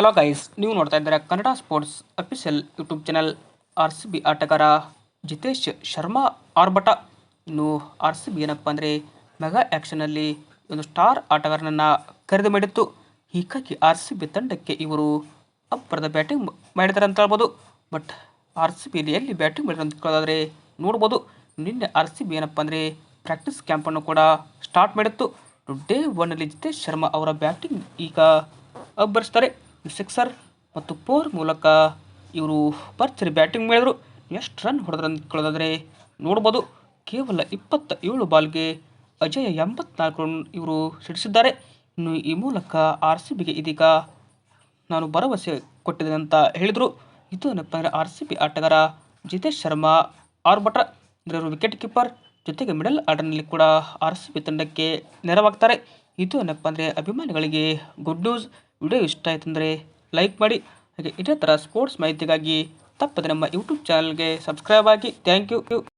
Hello guys ನೀವು ನೋಡ್ತಾ ಇದ್ದೀರಾ Kannada sports official YouTube channel R C B ಆಟಗಾರ ಜಿತೇಶ್ ಶರ್ಮಾ ಆರ್ಭಟ. ಇನ್ನು ಆರ್ ಸಿ ಬಿ ಏನಪ್ಪ ಅಂದರೆ ಮೆಗಾ ಆ್ಯಕ್ಷನಲ್ಲಿ ಒಂದು ಸ್ಟಾರ್ ಆಟಗಾರನನ್ನು ಕರೆದು ಮಾಡಿತ್ತು. ಹೀಗಾಗಿ ಆರ್ ಸಿ ಬಿ ತಂಡಕ್ಕೆ ಇವರು ಅಬ್ಬರದ ಬ್ಯಾಟಿಂಗ್ ಮಾಡಿದ್ದಾರೆ ಅಂತ ಹೇಳ್ಬೋದು. ಬಟ್ ಆರ್ ಸಿ ಬಿಯಲ್ಲಿ ಎಲ್ಲಿ ಬ್ಯಾಟಿಂಗ್ ಮಾಡಿದ್ರು ಅಂತ ಕೇಳೋದಾದರೆ ನೋಡ್ಬೋದು. ನಿನ್ನೆ ಆರ್ ಸಿ ಬಿ ಏನಪ್ಪ ಅಂದರೆ ಪ್ರಾಕ್ಟೀಸ್ ಕ್ಯಾಂಪನ್ನು ಕೂಡ ಸ್ಟಾರ್ಟ್ ಮಾಡಿತ್ತು. ಡೇ ಒನ್ನಲ್ಲಿ ಜಿತೇಶ್ ಶರ್ಮಾ ಅವರ ಬ್ಯಾಟಿಂಗ್ ಈಗ ಅಬ್ಬರಿಸ್ತಾರೆ ಸಿಕ್ಸರ್ ಮತ್ತು ಫೋರ್ ಮೂಲಕ ಇವರು ಭರ್ಜರಿ ಬ್ಯಾಟಿಂಗ್ ಮಾಡಿದರು ಎಷ್ಟು ರನ್ ಹೊಡೆದ್ರು ಅಂತ ನೋಡ್ಬೋದು. ಕೇವಲ ಇಪ್ಪತ್ತ ಏಳು ಬಾಲ್ಗೆ ಅಜಯ ಎಂಬತ್ನಾಲ್ಕು ರನ್ ಇವರು ಸಿಡಿಸಿದ್ದಾರೆ. ಇನ್ನು ಈ ಮೂಲಕ ಆರ್ ಸಿ ಬಿಗೆ ಇದೀಗ ನಾನು ಭರವಸೆ ಕೊಟ್ಟಿದ್ದೇನೆ ಅಂತ ಹೇಳಿದರು. ಇದು ಏನಪ್ಪ ಅಂದರೆ ಆರ್ ಸಿ ಬಿ ಆಟಗಾರ ಜಿತೇಶ್ ಶರ್ಮಾ ಆರ್ಭಟ. ಅಂದರೆ ಇವರು ವಿಕೆಟ್ ಕೀಪರ್ ಜೊತೆಗೆ ಮಿಡಲ್ ಆರ್ಡರ್ನಲ್ಲಿ ಕೂಡ ಆರ್ ಸಿ ಬಿ ತಂಡಕ್ಕೆ ನೆರವಾಗ್ತಾರೆ. ಇದು ಏನಪ್ಪ ಅಂದರೆ ಅಭಿಮಾನಿಗಳಿಗೆ ಗುಡ್ ನ್ಯೂಸ್ ವಿಡಿಯೋ ಇಷ್ಟ ಆಯ್ತು ಅಂದರೆ ಲೈಕ್ ಮಾಡಿ, ಹಾಗೆ ಇದೇ ಥರ ಸ್ಪೋರ್ಟ್ಸ್ ಮಾಹಿತಿಗಾಗಿ ತಪ್ಪದೆ ನಮ್ಮ ಯೂಟ್ಯೂಬ್ ಚಾನಲ್ಗೆ ಸಬ್ಸ್ಕ್ರೈಬ್ ಆಗಿ. Thank you